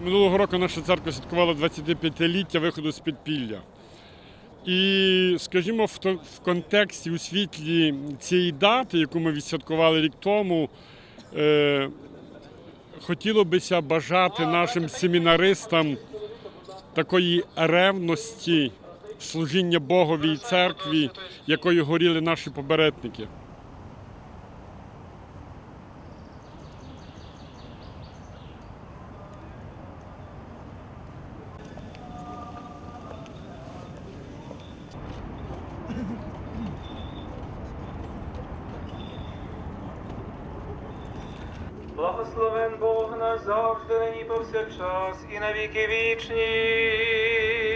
Минулого року наша церква святкувала 25-ліття виходу з підпілля. І, скажімо, в, контексті у світлі цієї дати, яку ми відсвяткували рік тому, е, хотіло бися бажати нашим семінаристам такої ревності служіння Богові і церкві, якою горіли наші попередники. Благословен Бог наш завжди, нині повсякчас і на віки вічні.